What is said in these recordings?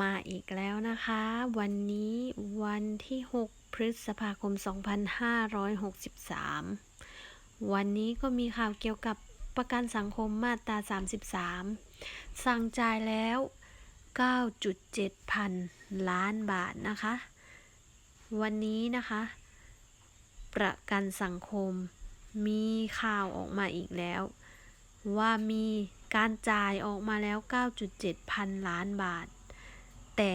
มาอีกแล้วนะคะ วันนี้วันที่ 6 พฤษภาคม 2563 วันนี้ก็มีข่าวเกี่ยวกับประกันสังคมมาตรา 33 สั่งจ่ายแล้ว 9.7 พันล้านบาทนะคะ วันนี้นะคะ ประกันสังคมมีข่าวออกมาอีกแล้ว ว่ามีการจ่ายออกมาแล้ว 9.7 พันล้านบาท แต่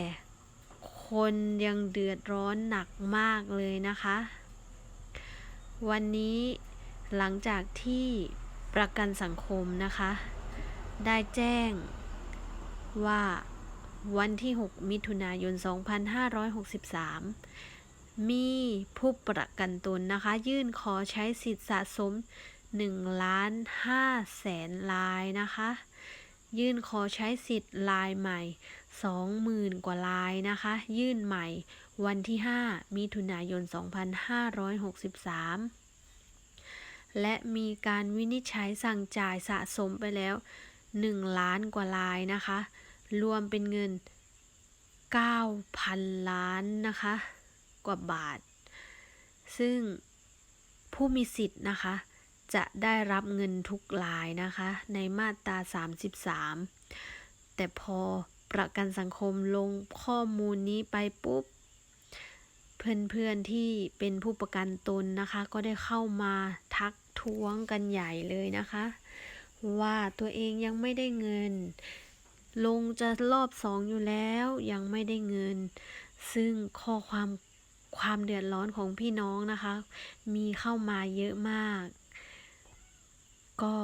คนยังเดือดร้อนหนักมากเลยนะคะ วันนี้หลังจากที่ประกันสังคมนะคะ ได้แจ้งว่าวันที่ 6 มิถุนายน 2563 มีผู้ประกันตนนะคะ ยื่นขอใช้สิทธิสะสม1ล้าน5แสนลายนะคะ ยื่นขอใช้สิทธิ์ลายใหม่ 20,000 กว่าลายนะคะ ยื่นใหม่ วันที่ 5 มิถุนายน 2563 และมีการวินิจฉัยสั่งจ่ายสะสมไปแล้ว 1 ล้านกว่าลายนะคะ รวมเป็นเงิน 9,000 ล้านนะคะ กว่าบาท ซึ่งผู้มีสิทธิ์นะคะ จะได้รับเงินทุกรายนะคะ ในมาตรา 33 แต่พอประกันสังคมลงข้อมูลนี้ไปปุ๊บ เพื่อนๆที่เป็นผู้ประกันตนนะคะ ก็ได้เข้ามาทักท้วงกันใหญ่เลยนะคะ ว่าตัวเองยังไม่ได้เงิน ลงจะรอบสองอยู่แล้วยังไม่ได้เงิน ซึ่งข้อความความเดือดร้อนของพี่น้องนะคะ มีเข้ามาเยอะมาก ก็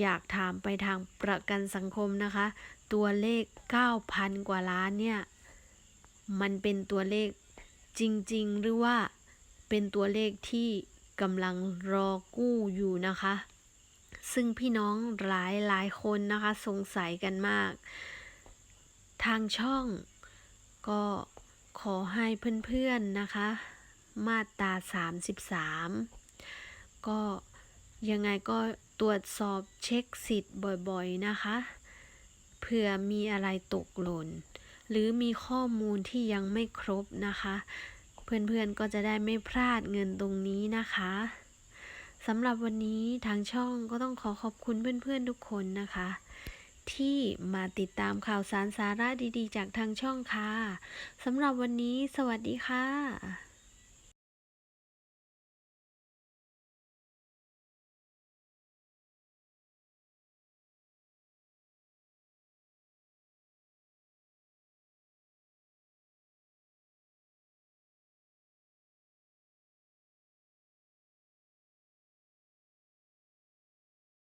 อยากถามไปทางประกันสังคมนะคะ ตัวเลข 9,000 กว่าล้านเนี่ย มันเป็นตัวเลขจริง ๆ หรือว่าเป็นตัวเลขที่กำลังรอกู้อยู่นะคะ ซึ่งพี่น้องหลายหลายคนนะคะ สงสัยกันมาก ทางช่องก็ขอให้เพื่อน ๆ นะคะ มาตรา 33 ก็ ยังไงก็ตรวจสอบเช็คสิทธิ์บ่อยๆนะคะ เผื่อมีอะไรตกหล่น หรือมีข้อมูลที่ยังไม่ครบนะคะ เพื่อนๆก็จะได้ไม่พลาดเงินตรงนี้นะคะสำหรับวันนี้ทางช่องก็ต้องขอขอบคุณเพื่อนๆทุกคนนะคะ ที่มาติดตามข่าวสารสาระดีๆ จากทางช่องค่ะสำหรับวันนี้ สวัสดีค่ะ